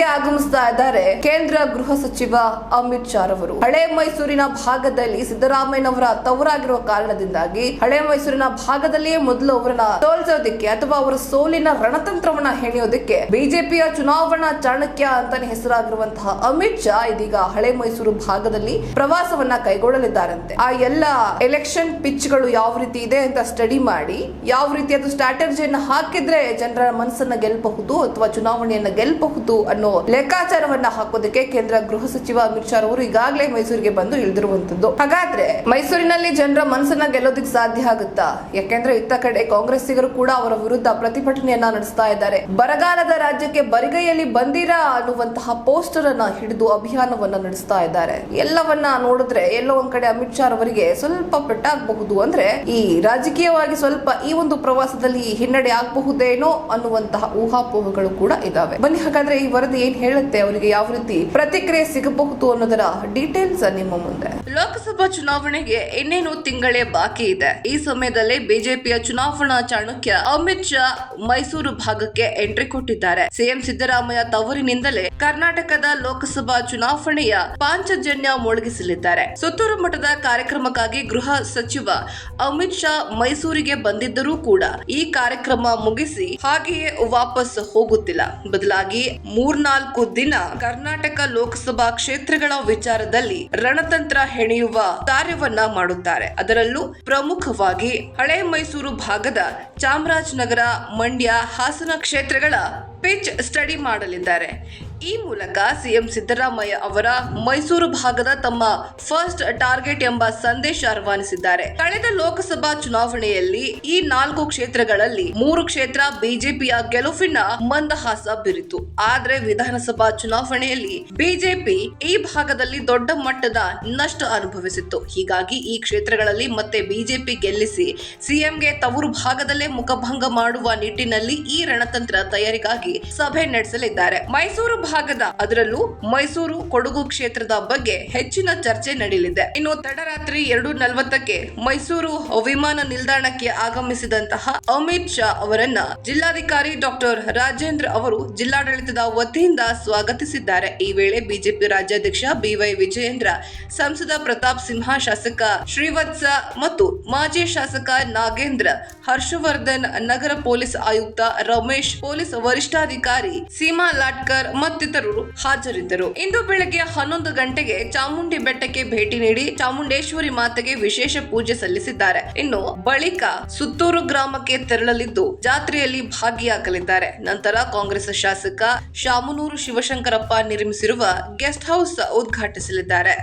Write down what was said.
ಮೈಸೂರಿಗೆ ಆಗಮಿಸ್ತಾ ಇದ್ದಾರೆ. ಕೇಂದ್ರ ಗೃಹ ಸಚಿವ ಅಮಿತ್ ಶಾ ರವರು. ಹಳೆ ಮೈಸೂರಿನ ಭಾಗದಲ್ಲಿ ಸಿದ್ದರಾಮಯ್ಯನವರ ತವರಾಗಿರುವ ಕಾರಣದಿಂದಾಗಿ ಹಳೆ ಮೈಸೂರಿನ ಭಾಗದಲ್ಲಿಯೇ ಮೊದಲು ಅವರನ್ನ ಸೋಲಿಸೋದಕ್ಕೆ ಅಥವಾ ಅವರ ಸೋಲಿನ ರಣತಂತ್ರವನ್ನ ಹೆಣೆಯೋದಕ್ಕೆ ಬಿಜೆಪಿಯ ಚುನಾವಣಾ ಚಾಣಕ್ಯ ಅಂತಾನೆ ಹೆಸರಾಗಿರುವಂತಹ ಅಮಿತ್ ಶಾ ಇದೀಗ ಹಳೆ ಮೈಸೂರು ಭಾಗದಲ್ಲಿ ಪ್ರವಾಸವನ್ನ ಕೈಗೊಳ್ಳಲಿದ್ದಾರಂತೆ. ಆ ಎಲ್ಲ ಎಲೆಕ್ಷನ್ ಪಿಚ್ಗಳು ಯಾವ ರೀತಿ ಇದೆ ಅಂತ ಸ್ಟಡಿ ಮಾಡಿ, ಯಾವ ರೀತಿ ಅದು ಸ್ಟ್ರಾಟಜಿಯನ್ನು ಹಾಕಿದ್ರೆ ಜನರ ಮನಸ್ಸನ್ನ ಗೆಲ್ಲಬಹುದು ಅಥವಾ ಚುನಾವಣೆಯನ್ನ ಗೆಲ್ಲಬಹುದು ಅನ್ನೋ ಲೆಕ್ಕಾಚಾರವನ್ನ ಹಾಕೋದಕ್ಕೆ ಕೇಂದ್ರ ಗೃಹ ಸಚಿವ ಅಮಿತ್ ಶಾ ಅವರು ಈಗಾಗಲೇ ಮೈಸೂರಿಗೆ ಬಂದು ಇಳಿದಿರುವಂತದ್ದು. ಹಾಗಾದ್ರೆ ಮೈಸೂರಿನಲ್ಲಿ ಜನರ ಮನಸ್ಸನ್ನ ಗೆಲ್ಲೋದಕ್ಕೆ ಸಾಧ್ಯ ಆಗುತ್ತಾ? ಯಾಕೆಂದ್ರೆ ಇತ್ತ ಕಡೆ ಕಾಂಗ್ರೆಸ್ಸಿಗರು ಕೂಡ ಅವರ ವಿರುದ್ಧ ಪ್ರತಿಭಟನೆಯನ್ನ ನಡೆಸ್ತಾ ಇದ್ದಾರೆ. ಬರಗಾಲದ ರಾಜ್ಯಕ್ಕೆ ಬರಿಗೈಯಲ್ಲಿ ಬಂದಿರಾ ಅನ್ನುವಂತಹ ಪೋಸ್ಟರ್ ಅನ್ನ ಹಿಡಿದು ಅಭಿಯಾನವನ್ನ ನಡೆಸ್ತಾ ಇದ್ದಾರೆ. ಎಲ್ಲವನ್ನ ನೋಡಿದ್ರೆ ಎಲ್ಲೋ ಒಂದ್ ಕಡೆ ಅಮಿತ್ ಶಾ ಅವರಿಗೆ ಸ್ವಲ್ಪ ಪೆಟ್ಟಾಗಬಹುದು ಅಂದ್ರೆ ಈ ರಾಜಕೀಯವಾಗಿ ಸ್ವಲ್ಪ ಈ ಒಂದು ಪ್ರವಾಸದಲ್ಲಿ ಹಿನ್ನಡೆ ಆಗಬಹುದೇನೋ ಅನ್ನುವಂತಹ ಊಹಾಪೋಹಗಳು ಕೂಡ ಇದಾವೆ. ಬನ್ನಿ, ಹಾಗಾದ್ರೆ ಈ ವರದಿ ಏನ್ ಹೇಳುತ್ತೆ ಅವರಿಗೆ ಯಾವ ರೀತಿ ಪ್ರತಿಕ್ರಿಯೆ ಸಿಗಬಹುದು ಅನ್ನೋದರ ಡೀಟೇಲ್ಸ್ ನಿಮ್ಮ ಮುಂದೆ. ಲೋಕಸಭಾ ಚುನಾವಣೆಗೆ ಇನ್ನೇನು ತಿಂಗಳೇ ಬಾಕಿ ಇದೆ. ಈ ಸಮಯದಲ್ಲಿ ಬಿಜೆಪಿಯ ಚುನಾವಣಾ ಚಾಣಕ್ಯ ಅಮಿತ್ ಶಾ ಮೈಸೂರು ಭಾಗಕ್ಕೆ ಎಂಟ್ರಿ ಕೊಟ್ಟಿದ್ದಾರೆ. ಸಿಎಂ ಸಿದ್ದರಾಮಯ್ಯ ತವರಿನಿಂದಲೇ ಕರ್ನಾಟಕದ ಲೋಕಸಭಾ ಚುನಾವಣೆಯ ಪಾಂಚಜನ್ಯ ಮೊಳಗಿಸಲಿದ್ದಾರೆ. ಸುತ್ತೂರು ಮಠದ ಕಾರ್ಯಕ್ರಮಕ್ಕಾಗಿ ಗೃಹ ಸಚಿವ ಅಮಿತ್ ಶಾ ಮೈಸೂರಿಗೆ ಬಂದಿದ್ದರೂ ಕೂಡ ಈ ಕಾರ್ಯಕ್ರಮ ಮುಗಿಸಿ ಹಾಗೆಯೇ ವಾಪಸ್ ಹೋಗುತ್ತಿಲ್ಲ. ಬದಲಾಗಿ ಮೂರ್ನಾಲ್ಕು ದಿನ ಕರ್ನಾಟಕ ಲೋಕಸಭಾ ಕ್ಷೇತ್ರಗಳ ವಿಚಾರದಲ್ಲಿ ರಣತಂತ್ರ ಹೆಣೆಯುವ ಕಾರ್ಯವನ್ನ ಮಾಡುತ್ತಾರೆ. ಅದರಲ್ಲೂ ಪ್ರಮುಖವಾಗಿ ಹಳೆ ಮೈಸೂರು ಭಾಗದ ಚಾಮರಾಜನಗರ, ಮಂಡ್ಯ ಹಾಸನ ಕ್ಷೇತ್ರಗಳ ಪಿಚ್ ಸ್ಟಡಿ ಮಾಡಲಿದ್ದಾರೆ. ಈ ಮೂಲಕ ಸಿಎಂ ಸಿದ್ದರಾಮಯ್ಯ ಅವರ ಮೈಸೂರು ಭಾಗದ ತಮ್ಮ ಫಸ್ಟ್ ಟಾರ್ಗೆಟ್ ಎಂಬ ಸಂದೇಶ ರವಾನಿಸಿದ್ದಾರೆ. ಕಳೆದ ಲೋಕಸಭಾ ಚುನಾವಣೆಯಲ್ಲಿ ಈ ನಾಲ್ಕು ಕ್ಷೇತ್ರಗಳಲ್ಲಿ ಮೂರು ಕ್ಷೇತ್ರ ಬಿಜೆಪಿಯ ಗೆಲುವಿನ ಮಂದಹಾಸ ಬಿರಿತು. ಆದ್ರೆ ವಿಧಾನಸಭಾ ಚುನಾವಣೆಯಲ್ಲಿ ಬಿಜೆಪಿ ಈ ಭಾಗದಲ್ಲಿ ದೊಡ್ಡ ಮಟ್ಟದ ನಷ್ಟ ಅನುಭವಿಸಿತ್ತು. ಹೀಗಾಗಿ ಈ ಕ್ಷೇತ್ರಗಳಲ್ಲಿ ಮತ್ತೆ ಬಿಜೆಪಿ ಗೆಲ್ಲಿಸಿ ಸಿಎಂಗೆ ತವರು ಭಾಗದಲ್ಲೇ ಮುಖಭಂಗ ಮಾಡುವ ನಿಟ್ಟಿನಲ್ಲಿ ಈ ರಣತಂತ್ರ ತಯಾರಿಗಾಗಿ ಸಭೆ ನಡೆಸಲಿದ್ದಾರೆ. ಮೈಸೂರು ಭಾಗದ ಅದರಲ್ಲೂ ಮೈಸೂರು ಕೊಡಗು ಕ್ಷೇತ್ರದ ಬಗ್ಗೆ ಹೆಚ್ಚಿನ ಚರ್ಚೆ ನಡೆಯಲಿದೆ. ಇನ್ನು ತಡರಾತ್ರಿ ಎರಡು ನಲವತ್ತಕ್ಕೆ ಮೈಸೂರು ವಿಮಾನ ನಿಲ್ದಾಣಕ್ಕೆ ಆಗಮಿಸಿದಂತಹ ಅಮಿತ್ ಶಾ ಅವರನ್ನ ಜಿಲ್ಲಾಧಿಕಾರಿ ಡಾಕ್ಟರ್ ರಾಜೇಂದ್ರ ಅವರು ಜಿಲ್ಲಾಡಳಿತದ ವತಿಯಿಂದ ಸ್ವಾಗತಿಸಿದ್ದಾರೆ. ಈ ವೇಳೆ ಬಿಜೆಪಿ ರಾಜ್ಯಾಧ್ಯಕ್ಷ ಬಿವೈ ವಿಜಯೇಂದ್ರ, ಸಂಸದ ಪ್ರತಾಪ್ ಸಿಂಹ ಶಾಸಕ ಶ್ರೀವತ್ಸ ಮತ್ತು ಮಾಜಿ ಶಾಸಕ ನಾಗೇಂದ್ರ, ಹರ್ಷವರ್ಧನ್ ನಗರ ಪೊಲೀಸ್ ಆಯುಕ್ತ ರಮೇಶ್, ಪೊಲೀಸ್ ವರಿಷ್ಠಾಧಿಕಾರಿ ಸೀಮಾ ಲಾಟ್ಕರ್ ಮತ್ತಿತರರು ಹಾಜರಿದ್ದರು. ಇಂದು ಬೆಳಗ್ಗೆ ಹನ್ನೊಂದು ಗಂಟೆಗೆ ಚಾಮುಂಡಿ ಬೆಟ್ಟಕ್ಕೆ ಭೇಟಿ ನೀಡಿ ಚಾಮುಂಡೇಶ್ವರಿ ಮಾತೆಗೆ ವಿಶೇಷ ಪೂಜೆ ಸಲ್ಲಿಸಿದ್ದಾರೆ. ಇನ್ನು ಬಳಿಕ ಸುತ್ತೂರು ಗ್ರಾಮಕ್ಕೆ ತೆರಳಲಿದ್ದು ಜಾತ್ರೆಯಲ್ಲಿ ಭಾಗಿಯಾಗಲಿದ್ದಾರೆ. ನಂತರ ಕಾಂಗ್ರೆಸ್ ಶಾಸಕ ಶಾಮನೂರು ಶಿವಶಂಕರಪ್ಪ ನಿರ್ಮಿಸಿರುವ ಗೆಸ್ಟ್ ಹೌಸ್ ಉದ್ಘಾಟಿಸಲಿದ್ದಾರೆ.